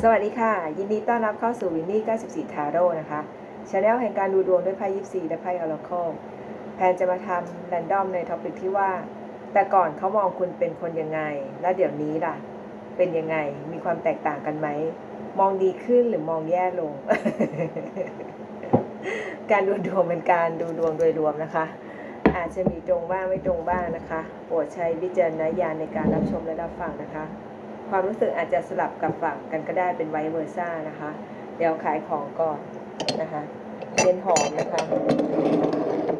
สวัสดีค่ะ ยินดีต้อนรับเข้าสู่วินนี่94 ทาโร่นะคะชาแนลแห่งการดูดวงด้วยไพ่ยิปซีและไพ่ออร์เคิลแพนจะมาทำแรนดอมในท็อปิกที่ว่า แต่ก่อนเขามองคุณเป็นคนยังไง แล้วเดี๋ยวนี้ล่ะ เป็นยังไงมีความแตกต่างกันไหม มองดีขึ้นหรือมองแย่ลง การดูดวงเป็นการดูดวงโดยรวมนะคะ อาจจะมีตรงบ้างไม่ตรงบ้างนะคะโปรดใช้วิจารณญาณในการรับชมและรับฟังนะคะ ความรู้สึกอาจจะสลับกับฝั่งกันก็ได้เป็นไวเวอร์ซ่านะคะ เดี๋ยวขายของก่อนนะคะ เทียนหอมนะคะ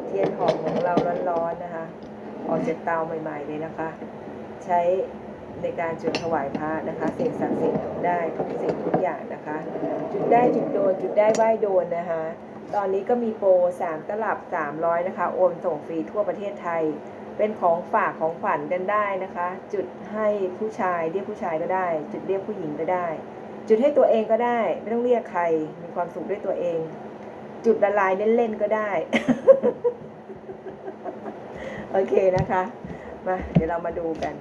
เทียนหอมของเราร้อนๆนะคะ ออกจากเตาใหม่ๆเลยนะคะ ใช้ในการจุดถวายพระนะคะสิ่งศักดิ์สิทธิ์ได้ทุกสิ่งทุกอย่างนะคะ จุดได้จุดโดนจุดได้ไหวโดนนะคะ ตอนนี้ก็มีโปร 3 ตลับ 300 นะคะ โอนส่งฟรีทั่วประเทศไทย เป็นของฝากของขวัญกันได้นะคะ จุดให้ผู้ชายเรียกผู้ชายก็ได้ จุดเรียกผู้หญิงก็ได้ จุดให้ตัวเองก็ได้ ไม่ต้องเรียกใครมีความสุขด้วยตัวเอง จุดละลายเล่นๆก็ได้ โอเคนะคะมาเดี๋ยวเรามาดูกัน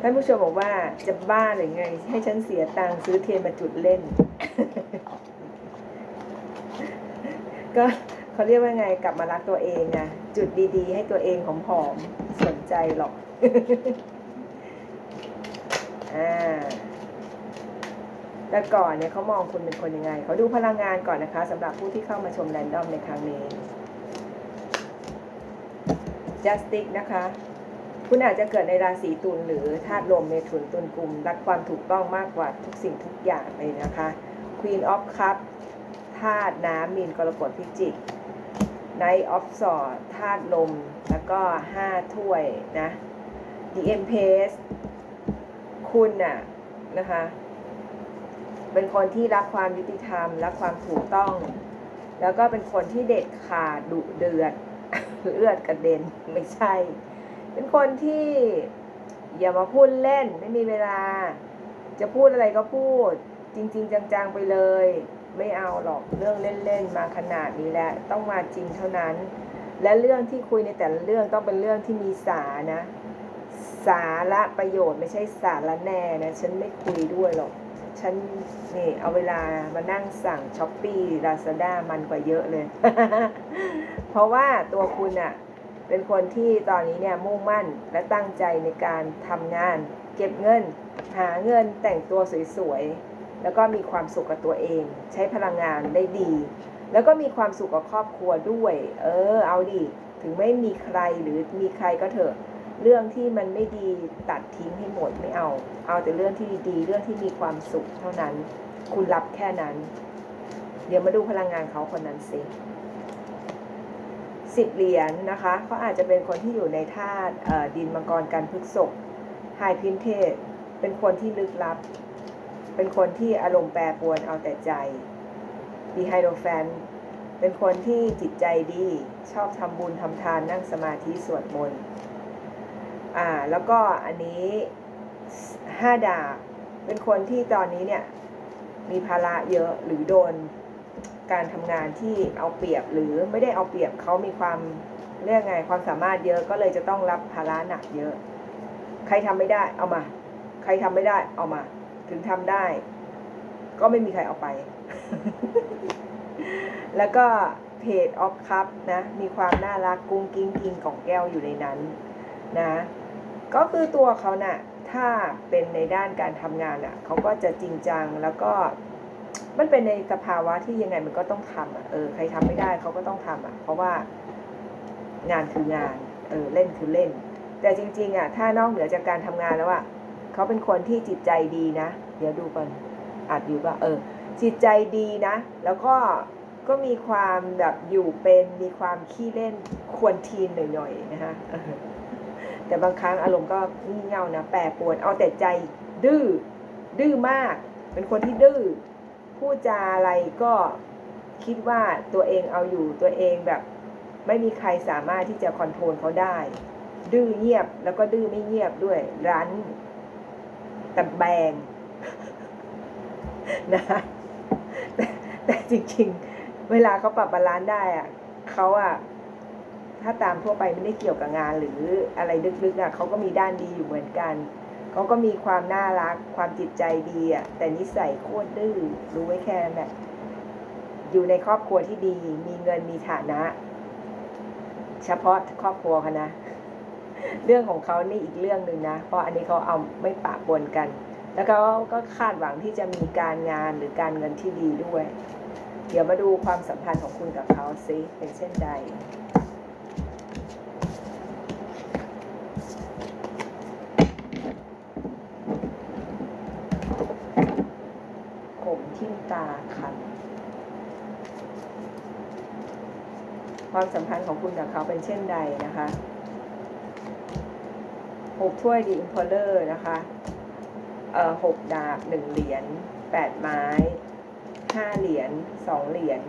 ท่านผู้ชมบอกว่าจะบ้าหรือไง ให้ฉันเสียตังค์ซื้อเทียนมาจุดเล่น ก็เขาเรียกว่าไงกลับมารักตัวเองอะ จุดดีๆ ให้ตัวเองหอมสนใจหรอกอ่าแต่ก่อนเนี่ยเขามองคุณเป็นคนยังไงเขาดูพลังงานก่อนนะคะสำหรับผู้ที่เข้ามาชมแรนดอมในครั้งนี้ justice นะคะ คุณอาจจะเกิดในราศีตุลหรือธาตุลมเมถุนตุลกลุ่มรักความถูกต้องมากกว่าทุกสิ่งทุกอย่างเลยนะคะ Queen of Cup ธาตุน้ำมีนกรกฎพิจิก Knight of Swords ธาตุลม แล้วก็ 5 ถ้วยนะ The Empress คุณน่ะนะคะ เป็นคนที่รักความยุติธรรม รักความถูกต้อง แล้วก็เป็นคนที่เด็ดขาดดุเดือดเลือดกระเด็นไม่ใช่ เป็นคนที่อย่ามาพูดเล่นไม่มีเวลา จะพูดอะไรก็พูด จริง ๆ จัง ๆ ไปเลย ไม่เอาหรอกเรื่องเล่นๆมาขนาดนี้แล้วต้องมาจริงเท่านั้น และเรื่องที่คุยในแต่ละเรื่องต้องเป็นเรื่องที่มีสานะ สาระประโยชน์ไม่ใช่สาระแน่นะฉันไม่คุยด้วยหรอกฉันนี่เอาเวลามานั่งสั่งช้อปปี้ลาซาด้ามันกว่าเยอะเลย เพราะว่าตัวคุณอะเป็นคนที่ตอนนี้เนี่ยมุ่งมั่นและตั้งใจในการทำงาน เก็บเงิน หาเงินแต่งตัวสวยๆ แล้วก็มีความสุขกับตัวเอง ใช้พลังงานได้ดี แล้วก็มีความสุขกับครอบครัวด้วย เออ เอาดิถึงไม่มีใครหรือมีใครก็เถอะ เรื่องที่มันไม่ดีตัดทิ้งให้หมดไม่เอา เอาแต่เรื่องที่ดีเรื่องที่มีความสุขเท่านั้น คุณรับแค่นั้น เดี๋ยวมาดูพลังงานเขาคนนั้นสิสิบเหรียญนะคะเขาอาจจะเป็นคนที่อยู่ในธาตุดินมังกรการพฤกษกไฮพินเทสเป็นคนที่ลึกลับ เป็นคนที่อารมณ์แปรปรวนเอาแต่ใจดีไฮโดแฟน เป็นคนที่จิตใจดี ชอบทำบุญทำทานนั่งสมาธิสวดมนต์ อ่า แล้วก็อันนี้ห้าดาบ เป็นคนที่ตอนนี้เนี่ยมีภาระเยอะหรือโดนการทำงานที่เอาเปรียบหรือไม่ได้เอาเปรียบเขามีความเรียกไงความสามารถเยอะก็เลยจะต้องรับภาระหนักเยอะ ใครทำไม่ได้เอามา ใครทำไม่ได้เอามา ถึงทำได้ ก็ไม่มีใครเอาไป แล้วก็เพจออฟคัพนะ มีความน่ารักกุ้งกิ้งกิงของแก้วอยู่ในนั้นนะ ก็คือตัวเขาน่ะ ถ้าเป็นในด้านการทำงานอะเขาก็จะจริงจังแล้วก็มันเป็นในสภาวะที่ยังไงมันก็ต้องทำอะเออใครทำไม่ได้เขาก็ต้องทำอะ เพราะว่างานคืองาน เออเล่นคือเล่น แต่จริง ๆ อะ ถ้านอกเหนือจากการทำงานแล้วอะ เขาเป็นคนที่จิตใจดีนะ เดี๋ยวดูก่อนอัดอยู่ป่ะเออ จิตใจดีนะ แล้วก็ก็มีความแบบอยู่เป็นมีความขี้เล่นควรทีนหน่อยๆนะคะแต่บางครั้งอารมณ์ก็งี่เง่านะ แปรปรวน เอาแต่ใจดื้อดื้อมาก เป็นคนที่ดื้อพูดจาอะไรก็คิดว่าตัวเองเอาอยู่ตัวเองแบบ ไม่มีใครสามารถที่จะคอนโทรลเขาได้ ดื้อเงียบแล้วก็ดื้อไม่เงียบด้วยรั้น แต่แบงนะแตแต่จริงๆ เวลาเขาปรับบาลานซ์ได้อะเขาอะถ้าตามทั่วไปไม่ได้เกี่ยวกับงานหรืออะไรลึกๆอะเขาก็มีด้านดีอยู่เหมือนกันเขาก็มีความน่ารักความจิตใจดีอะแต่นิสัยโคตรดื้อรู้ไว้แค่นั้นแหละอยู่ในครอบครัวที่ดี มีเงินมีฐานะ เฉพาะครอบครัวเขานะ เรื่องของเขานี่อีกเรื่องหนึ่งนะ เพราะอันนี้เขาเอาไม่ปะปนกัน แล้วเขาก็คาดหวังที่จะมีการงานหรือการเงินที่ดีด้วย เดี๋ยวมาดูความสัมพันธ์ของคุณกับเขาซิเป็นเช่นใดผมทิ่มตาคันความสัมพันธ์ของคุณกับเขาเป็นเช่นใดนะคะ หกถ้วยดีอิมพอลเลอร์นะคะเอ่อหกดาบหนึ่งเหรียญแปดไม้ห้าเหรียญสองเหรียญ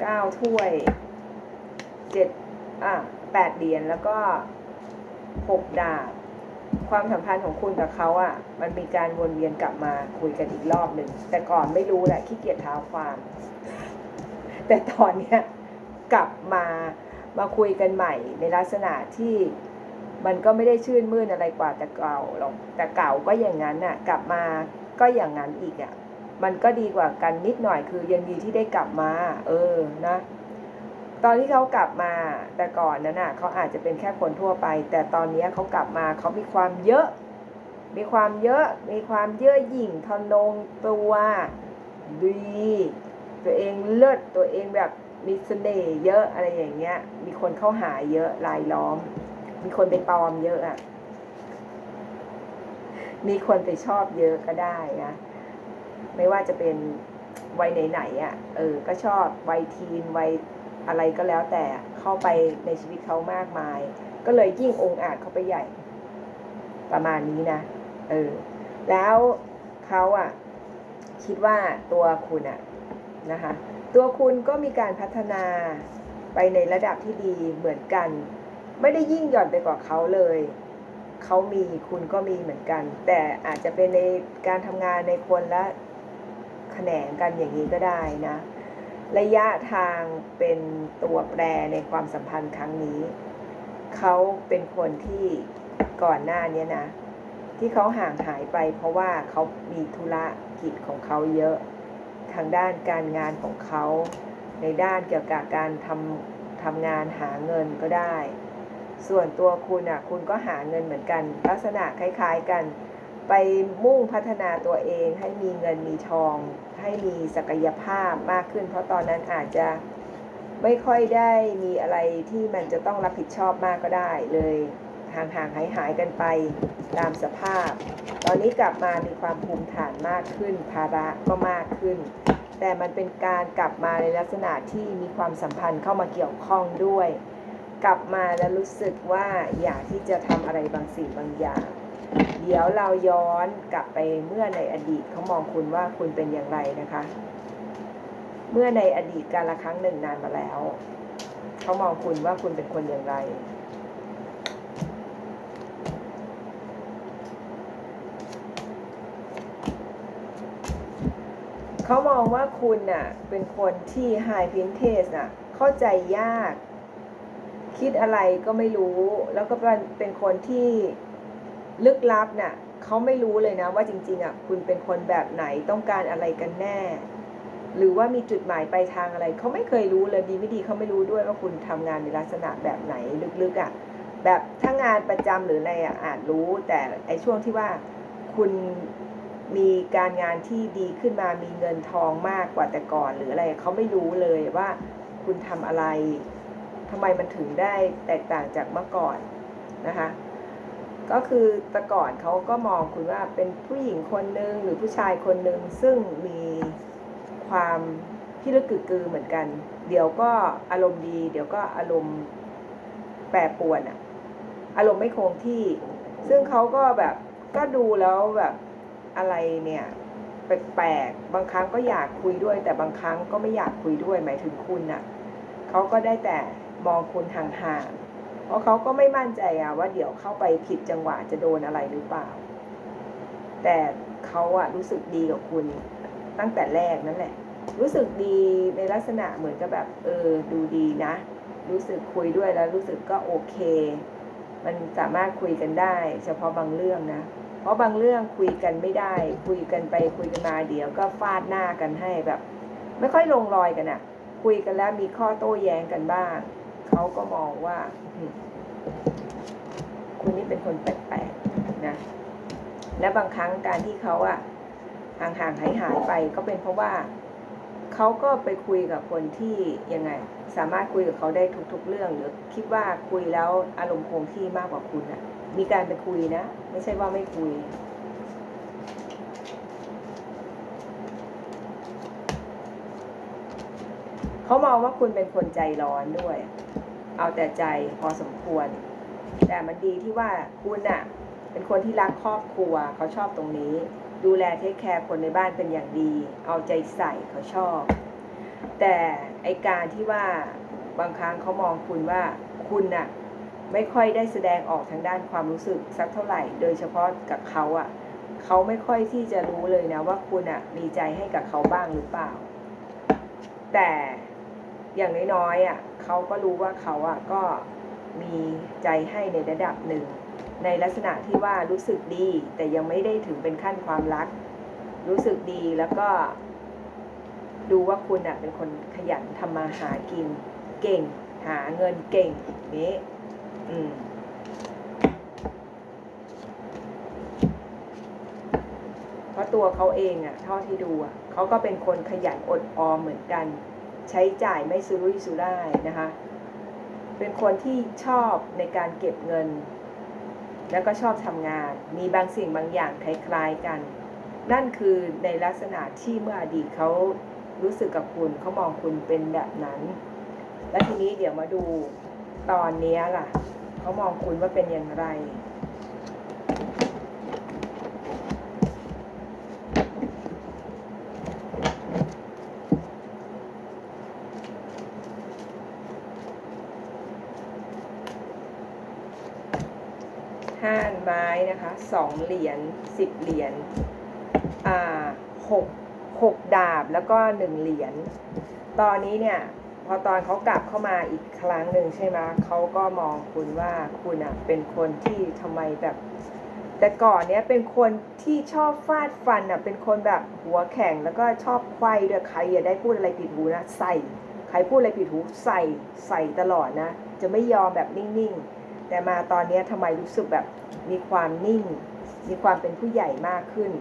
เก้าถ้วยเจ็ดอะแปดเหรียญแล้วก็หกดาบ ความสัมพันธ์ของคุณกับเขาอะ มันมีการวนเวียนกลับมาคุยกันอีกรอบหนึ่ง แต่ก่อนไม่รู้แหละขี้เกียจเท้าความ แต่ตอนเนี้ยกลับมามาคุยกันใหม่ในลักษณะที่ มันก็ไม่ได้ชื่นมื่นอะไรกว่าแต่เก่าหรอกแต่เก่าก็อย่างนั้นน่ะ กลับมาก็อย่างนั้นอีกอะ มันก็ดีกว่ากันนิดหน่อยคือยังดีที่ได้กลับมา เออนะ ตอนที่เขากลับมาแต่ก่อนนั้นน่ะเขาอาจจะเป็นแค่คนทั่วไป แต่ตอนนี้เขากลับมาเขามีความเยอะ มีความเยอะ มีความเยอะหยิ่งทะนงตัวดี ตัวเองเลิศตัวเองแบบมีเสน่ห์เยอะอะไรอย่างเงี้ย มีคนเข้าหาเยอะรายล้อม มีคนไปปลอมเยอะอะ่ะมีคนไปชอบเยอะก็ได้นะ ไม่ว่าจะเป็นวัยไหนๆอะ่ะ เออ ก็ชอบวัยทีนวัยอะไรก็แล้วแต่เข้าไปในชีวิตเขามากมาย ก็เลยยิ่งองอาจเข้าไปใหญ่ ประมาณนี้นะ เออ แล้วเขาอะ คิดว่าตัวคุณอะนะคะ ตัวคุณก็มีการพัฒนาไปในระดับที่ดีเหมือนกัน ไม่ได้ยิ่งหย่อนไปกว่าเขาเลย เขามีคุณก็มีเหมือนกัน แต่อาจจะเป็นในการทำงานในคนละแขนงกันอย่างนี้ก็ได้นะ ระยะทางเป็นตัวแปรในความสัมพันธ์ครั้งนี้ เขาเป็นคนที่ก่อนหน้านี้นะ ที่เขาห่างหายไป เพราะว่าเขามีธุระกิจของเขาเยอะทางด้านการงานของเขา ในด้านเกี่ยวกับการทำทำงานหาเงินก็ได้ ส่วนตัวคุณอะคุณก็หาเงินเหมือนกัน ลักษณะคล้ายๆกัน ไปมุ่งพัฒนาตัวเองให้มีเงินมีทอง ให้มีศักยภาพมากขึ้น เพราะตอนนั้นอาจจะไม่ค่อยได้มีอะไรที่มันจะต้องรับผิดชอบมากก็ได้เลยห่างห่างหายหายกันไปตามสภาพ ตอนนี้กลับมามีความภูมิฐานมากขึ้น ภาระก็มากขึ้น แต่มันเป็นการกลับมาในลักษณะที่มีความสัมพันธ์เข้ามาเกี่ยวข้องด้วย กลับมาแล้วรู้สึกว่าอยากที่จะทำอะไรบางสิ่งบางอย่าง เดี๋ยวเราย้อนกลับไปเมื่อในอดีตเขามองคุณว่าคุณเป็นอย่างไรนะคะ เมื่อในอดีตการละครั้งหนึ่งนานมาแล้วเขามองคุณว่าคุณเป็นคนอย่างไรเขามองว่าคุณน่ะเป็นคนที่ high p i n t e s น่ะเข้าใจยาก คิดอะไรก็ไม่รู้ แล้วก็เป็นเป็นคนที่ลึกลับน่ะเขาไม่รู้เลยนะว่าจริงๆอะคุณเป็นคนแบบไหนต้องการอะไรกันแน่ หรือว่ามีจุดหมายปลายทางอะไรเขาไม่เคยรู้เลยดีไม่ดีเขาไม่รู้ด้วยว่าคุณทำงานในลักษณะแบบไหนลึกๆอะแบบถ้างานประจำหรืออะไรอะอาจรู้ แต่ไอช่วงที่ว่าคุณมีการงานที่ดีขึ้นมามีเงินทองมากกว่าแต่ก่อนหรืออะไรเขาไม่รู้เลยว่าคุณทำอะไร ทำไมมันถึงได้แตกต่างจากเมื่อก่อนนะคะ ก็คือแต่ก่อนเขาก็มองคุณว่าเป็นผู้หญิงคนหนึ่งหรือผู้ชายคนหนึ่งซึ่งมีความพิลึกกึกกือเหมือนกัน เดี๋ยวก็อารมณ์ดี เดี๋ยวก็อารมณ์แปรปรวนอะอารมณ์ไม่คงที่ ซึ่งเขาก็แบบก็ดูแล้วแบบอะไรเนี่ยแปลกๆ บางครั้งก็อยากคุยด้วย แต่บางครั้งก็ไม่อยากคุยด้วยหมายถึงคุณน่ะเขาก็ได้แต่ มองคุณห่างๆ เพราะเขาก็ไม่มั่นใจอะว่าเดี๋ยวเข้าไปผิดจังหวะจะโดนอะไรหรือเปล่า แต่เขาอะรู้สึกดีกับคุณตั้งแต่แรกนั่นแหละ รู้สึกดีในลักษณะเหมือนกับแบบเออดูดีนะ รู้สึกคุยด้วยแล้วรู้สึกก็โอเค มันสามารถคุยกันได้ เฉพาะบางเรื่องนะเพราะบางเรื่องคุยกันไม่ได้ คุยกันไปคุยกันมาเดี๋ยวก็ฟาดหน้ากันให้แบบ ไม่ค่อยลงรอยกันอะคุยกันแล้วมีข้อโต้แย้งกันบ้าง เขาก็มองว่าคุณนี่เป็นคนแปลกๆนะ และบางครั้งการที่เขาอะห่างๆหายหายๆไป ก็เป็นเพราะว่าเขาก็ไปคุยกับคนที่ยังไง สามารถคุยกับเขาได้ทุก ๆ เรื่องหรือคิดว่าคุยแล้วอารมณ์คงที่มากกว่าคุณอะมีการไปคุยนะ ไม่ใช่ว่าไม่คุยเขามองว่าคุณเป็นคนใจร้อนด้วย เอาแต่ใจพอสมควร แต่มันดีที่ว่าคุณอะเป็นคนที่รักครอบครัวเขาชอบตรงนี้ ดูแลเทคแคร์คนในบ้านเป็นอย่างดี เอาใจใส่เขาชอบ แต่ไอการที่ว่าบางครั้งเขามองคุณว่าคุณน่ะไม่ค่อยได้แสดงออกทางด้านความรู้สึกสักเท่าไหร่ โดยเฉพาะกับเขาอะเขาไม่ค่อยที่จะรู้เลยนะว่าคุณอะมีใจให้กับเขาบ้างหรือเปล่า แต่ อย่างน้อยๆอะเขาก็รู้ว่าเขาอะก็มีใจให้ในระดับหนึ่ง ในลักษณะที่ว่ารู้สึกดี แต่ยังไม่ได้ถึงเป็นขั้นความรัก รู้สึกดีแล้วก็ ดูว่าคุณอะเป็นคนขยันทำมาหากิน เก่ง หาเงินเก่งนี้อืมเพราะตัวเขาเองอะเท่าที่ดูอะเขาก็เป็นคนขยันอดออมเหมือนกัน ใช้จ่ายไม่สุรุ่ยสุร่ายนะคะ เป็นคนที่ชอบในการเก็บเงิน แล้วก็ชอบทำงาน มีบางสิ่งบางอย่างคล้ายๆกัน นั่นคือในลักษณะที่เมื่ออดีตเขารู้สึกกับคุณเขามองคุณเป็นแบบนั้น และทีนี้เดี๋ยวมาดูตอนนี้ล่ะเขามองคุณว่าเป็นอย่างไร ห้าไม้ นะคะสองเหรียญสิบเหรียญอ่าหกหกดาบแล้วก็หนึ่งเหรียญตอนนี้เนี่ยพอตอนเขากลับเข้ามาอีกครั้งหนึ่งใช่ไหมเขาก็มองคุณว่าคุณอะเป็นคนที่ทำไมแบบ แต่ก่อนเนี้ยเป็นคนที่ชอบฟาดฟันอะเป็นคนแบบหัวแข็งแล้วก็ชอบไขว้ด้วยใครอย่าได้พูดอะไรผิดหูนะใส่ใครพูดอะไรผิดหูใส่ใส่ตลอดนะ จะไม่ยอมแบบนิ่งๆ แต่มาตอนนี้ทำไมรู้สึกแบบมีความนิ่ง มีความเป็นผู้ใหญ่มากขึ้น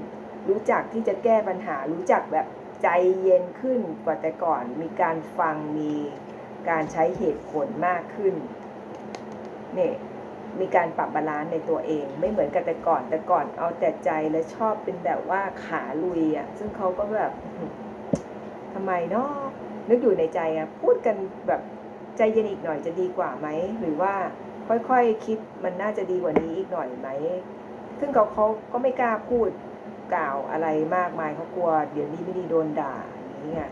รู้จักที่จะแก้ปัญหา รู้จักแบบใจเย็นขึ้นกว่าแต่ก่อน มีการฟัง มีการใช้เหตุผลมากขึ้นเนี่ยมีการปรับบาลานซ์ในตัวเอง ไม่เหมือนกับแต่ก่อน แต่ก่อนเอาแต่ใจและชอบเป็นแบบว่าขาลุยอะ ซึ่งเขาก็แบบทำไมเนาะนึกอยู่ในใจอะ พูดกันแบบใจเย็นอีกหน่อยจะดีกว่าไหม หรือว่า ค่อยๆคคิดมันน่าจะดีกว่านี้อีกหน่อยไหม ซึ่งเขาเขาก็ไม่กล้าพูดกล่าวอะไรมากมายเขากลัว เดี๋ยวนี้ไม่ดีโดนด่าอย่างนี้ไง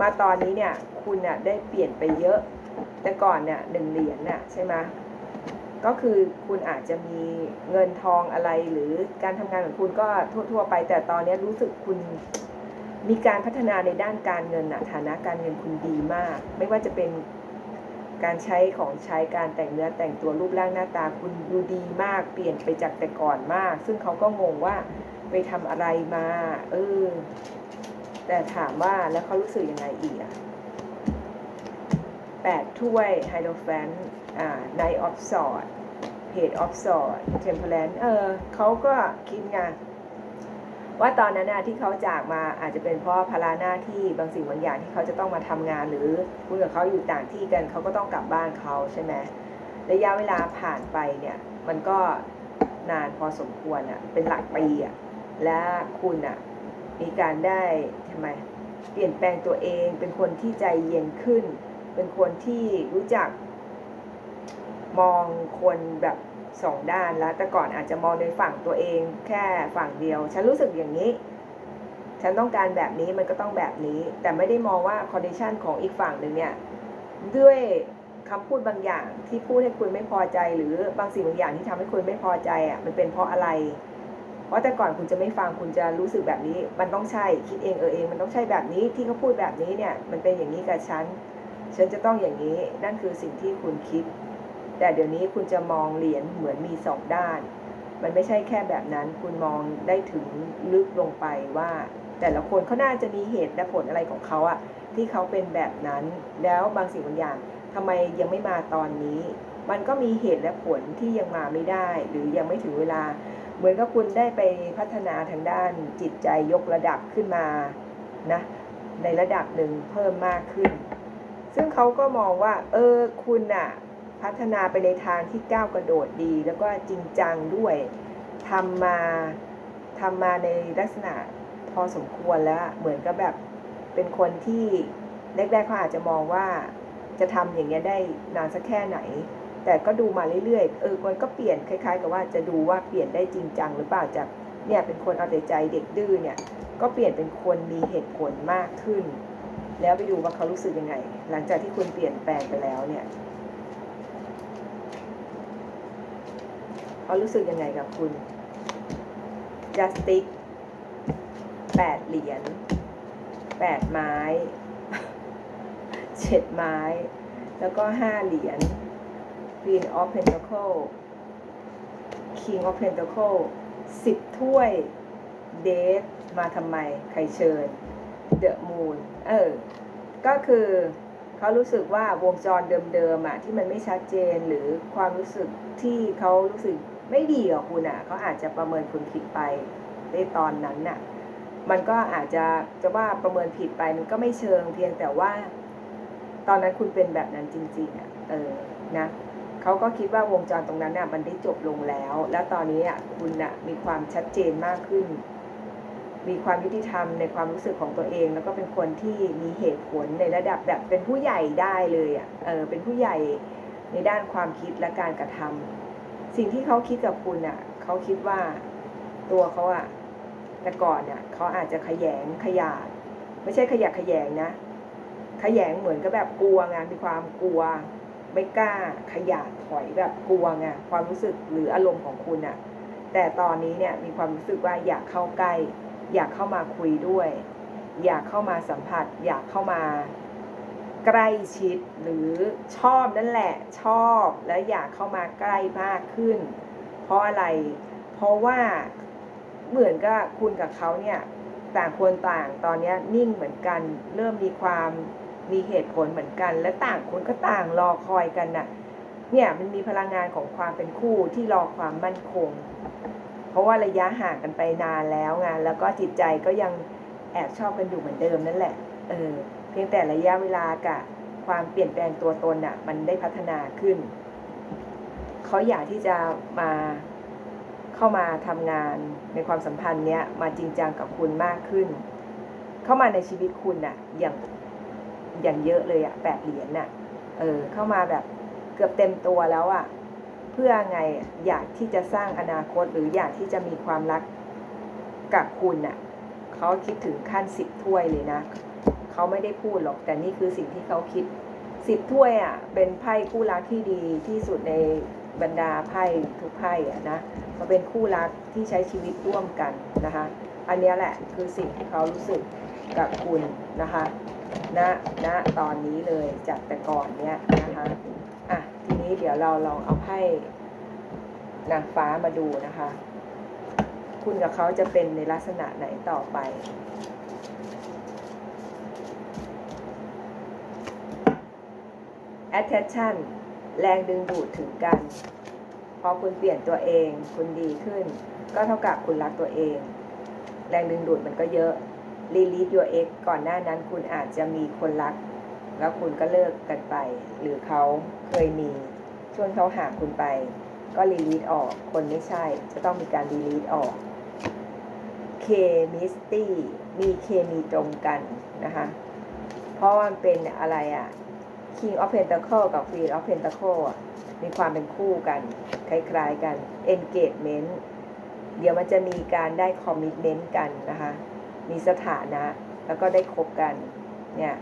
มาตอนนี้เนี่ย คุณเนี่ยได้เปลี่ยนไปเยอะ แต่ก่อนเนี่ยหนึ่งเหรียญน่ะใช่ไหมก็คือคุณอาจจะมีเงินทองอะไรหรือการทำงานของคุณก็ทั่ว ๆ ไป แต่ตอนนี้รู้สึกคุณมีการพัฒนาในด้านการเงินน่ะฐานะการเงินคุณดีมาก ไม่ว่าจะเป็น การใช้ของใช้การแต่งเนื้อแต่งตัวรูปร่างหน้าตาคุณดูดีมากเปลี่ยนไปจากแต่ก่อนมาก ซึ่งเขาก็งงว่าไปทำอะไรมาเออแต่ถามว่าแล้วเขารู้สึกยังไงอีกอะแปดถ้วยไฮโดรแฟนอ่าไนออฟสอดเพจออฟสอดเทมเพลนเออเขาก็คิดไง ว่าตอนนั้นนะที่เขาจากมาอาจจะเป็นเพราะภาระหน้าที่บางสิ่งบางอย่างที่เขาจะต้องมาทำงานหรือคุณกับเขาอยู่ต่างที่กันเขาก็ต้องกลับบ้านเขาใช่ไหมระยะเวลาผ่านไปเนี่ยมันก็นานพอสมควรอะเป็นหลักปีอะและคุณอะมีการได้ทำไมเปลี่ยนแปลงตัวเอง เป็นคนที่ใจเย็นขึ้น เป็นคนที่รู้จักมองคนแบบ สองด้านแล้วแต่ก่อนอาจจะมองในฝั่งตัวเองแค่ฝั่งเดียว ฉันรู้สึกอย่างนี้ ฉันต้องการแบบนี้มันก็ต้องแบบนี้ แต่ไม่ได้มองว่าคอนดิชันของอีกฝั่งหนึ่งเนี่ยด้วยคำพูดบางอย่างที่พูดให้คุณไม่พอใจ หรือบางสิ่งบางอย่างที่ทำให้คุณไม่พอใจอะมันเป็นเพราะอะไร เพราะแต่ก่อนคุณจะไม่ฟังคุณจะรู้สึกแบบนี้ มันต้องใช่คิดเองเออเอง มันต้องใช่แบบนี้ที่เขาพูดแบบนี้เนี่ย มันเป็นอย่างนี้กับฉัน ฉันจะต้องอย่างนี้นั่นคือสิ่งที่คุณคิด แต่เดี๋ยวนี้คุณจะมองเหรียญเหมือนมีสองด้าน มันไม่ใช่แค่แบบนั้น คุณมองได้ถึงลึกลงไปว่า แต่ละคนเขาน่าจะมีเหตุและผลอะไรของเขาอะที่เขาเป็นแบบนั้น แล้วบางสิ่งบางอย่างทำไมยังไม่มาตอนนี้ มันก็มีเหตุและผลที่ยังมาไม่ได้ หรือยังไม่ถึงเวลา เหมือนกับคุณได้ไปพัฒนาทางด้านจิตใจยกระดับขึ้นมานะในระดับหนึ่งเพิ่มมากขึ้น ซึ่งเขาก็มองว่า เออคุณน่ะ พัฒนาไปในทางที่ก้าวกระโดดดี แล้วก็จริงจังด้วยทำมาทำมาในลักษณะพอสมควรแล้วเหมือนกับแบบเป็นคนที่แรกๆเขาอาจจะมองว่าจะทำอย่างเงี้ยได้นานสักแค่ไหน แต่ก็ดูมาเรื่อยๆเออมันก็เปลี่ยนคล้าย ๆ กับว่าจะดูว่าเปลี่ยนได้จริงจังหรือเปล่าจากเนี่ยเป็นคนเอาแต่ใจเด็กดื้อเนี่ย ก็เปลี่ยนเป็นคนมีเหตุผลมากขึ้น แล้วไปดูว่าเขารู้สึกยังไง หลังจากที่คุณเปลี่ยนแปลงไปแล้วเนี่ย เขารู้สึกยังไงกับคุณ justic แปดเหรียญแปดไม้เจ็ดไม้ แล้วก็ห้าเหรียญ Queen of Pentacle King of Pentacle สิบถ้วยเดทมาทำไม ใครเชิญ The Moon เออ ก็คือเขารู้สึกว่าวงจรเดิมๆอะที่มันไม่ชัดเจนหรือความรู้สึกที่เขารู้สึก ไม่ดีกับคุณอะเขาอาจจะประเมินคุณผิดไปในตอนนั้นน่ะ มันก็อาจจะจะว่าประเมินผิดไปมันก็ไม่เชิงเพียงแต่ว่า ตอนนั้นคุณเป็นแบบนั้นจริง ๆอะเออนะเขาก็คิดว่าวงจรตรงนั้นน่ะ มันได้จบลงแล้ว แล้วตอนนี้อะคุณน่ะมีความชัดเจนมากขึ้น มีความยุติธรรมในความรู้สึกของตัวเอง แล้วก็เป็นคนที่มีเหตุผลในระดับแบบเป็นผู้ใหญ่ได้เลยอะเออเป็นผู้ใหญ่ในด้านความคิดและการกระทำ สิ่งที่เขาคิดกับคุณอะเขาคิดว่าตัวเขาอะแต่ก่อนเนี่ยเขาอาจจะขยงขยาดไม่ใช่ขยักขยงนะ ขยงเหมือนกับแบบกลัวไงมีความกลัว ไม่กล้าขยาดถอยแบบกลัวไงความรู้สึกหรืออารมณ์ของคุณอะแต่ตอนนี้เนี่ยมีความรู้สึกว่าอยากเข้าใกล้ อยากเข้ามาคุยด้วย อยากเข้ามาสัมผัส อยากเข้ามา ใกล้ชิดหรือชอบนั่นแหละชอบและอยากเข้ามาใกล้มากขึ้น เพราะอะไร เพราะว่าเหมือนกับคุณกับเขาเนี่ยต่างคนต่างตอนนี้นิ่งเหมือนกัน เริ่มมีความมีเหตุผลเหมือนกัน และต่างคนก็ต่างรอคอยกันน่ะเนี่ยมันมีพลังงานของความเป็นคู่ที่รอความมั่นคง เพราะว่าระยะห่างกันไปนานแล้วไงแล้วก็จิตใจก็ยังแอบชอบกันอยู่เหมือนเดิมนั่นแหละ เออ พียงแต่ระยะเวลากับความเปลี่ยนแปลงตัวตนอะมันได้พัฒนาขึ้น เขาอยากที่จะมาเข้ามาทำงานในความสัมพันธ์เนี้ยมาจริงจังกับคุณมากขึ้น เข้ามาในชีวิตคุณอะอย่างอย่างเยอะเลยอะแปดเหรียญน่ะเออเข้ามาแบบเกือบเต็มตัวแล้วอะเพื่อไงอยากที่จะสร้างอนาคตหรืออยากที่จะมีความรักกับคุณน่ะเขาคิดถึงขั้นสิบถ้วยเลยนะ เขาไม่ได้พูดหรอก แต่นี่คือสิ่งที่เขาคิดสิบถ้วยอะเป็นไพ่คู่รักที่ดีที่สุดในบรรดาไพ่ทุกไพ่อะนะมาเป็นคู่รักที่ใช้ชีวิตร่วมกันนะคะ อันนี้แหละคือสิ่งที่เขารู้สึกกับคุณนะคะณณตอนนี้เลยจากแต่ก่อนเนี้ยนะคะอะทีนี้เดี๋ยวเราลองเอาไพ่นางฟ้ามาดูนะคะ คุณกับเขาจะเป็นในลักษณะไหนต่อไป attention แรงดึงดูดถึงกัน พอคุณเปลี่ยนตัวเอง คุณดีขึ้น ก็เท่ากับคุณรักตัวเอง แรงดึงดูดมันก็เยอะ release your ex ก่อนหน้านั้นคุณอาจจะมีคนรัก แล้วคุณก็เลิกกันไป หรือเขาเคยมีช่วนเขาหาคุณไป ก็รีลี e ออก คนไม่ใช่ จะต้องมีการรีลี e ออกเคมิสตี้มีเคมีตรงกันนะคะ เพราะว่ามันเป็นอะไรอะ King of Pentacle กับ Queen of Pentacle อะมีความเป็นคู่กัน คล้ายๆกัน Engagement เดี๋ยวมันจะมีการได้ Commitment กันนะคะ มีสถานะ แล้วก็ได้คบกัน เนี่ย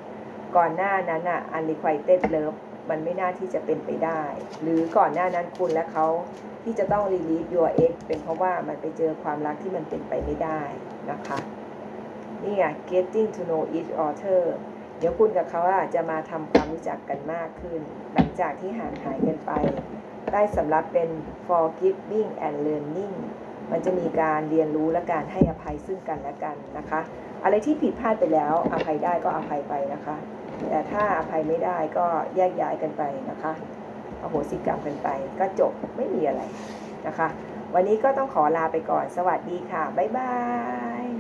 ก่อนหน้านั้นอะ unrequited love มันไม่น่าที่จะเป็นไปได้ หรือก่อนหน้านั้นคุณและเขาที่จะต้อง release your ex เป็นเพราะว่ามันไปเจอความรักที่มันเป็นไปไม่ได้นะคะ นี่ไง getting to know each other เดี๋ยวคุณกับเขาอาจจะมาทำความรู้จักกันมากขึ้น หลังจากที่ห่างหายกันไป ได้สำหรับเป็น forgiving and learning มันจะมีการเรียนรู้และการให้อภัยซึ่งกันและกันนะคะ อะไรที่ผิดพลาดไปแล้ว อภัยได้ก็อภัยไปนะคะ แต่ถ้าอภัยไม่ได้ก็แยกย้ายกันไปนะคะอโหสิกรรมกันไป ก็จบไม่มีอะไรนะคะ วันนี้ก็ต้องขอลาไปก่อน สวัสดีค่ะ บ๊ายบาย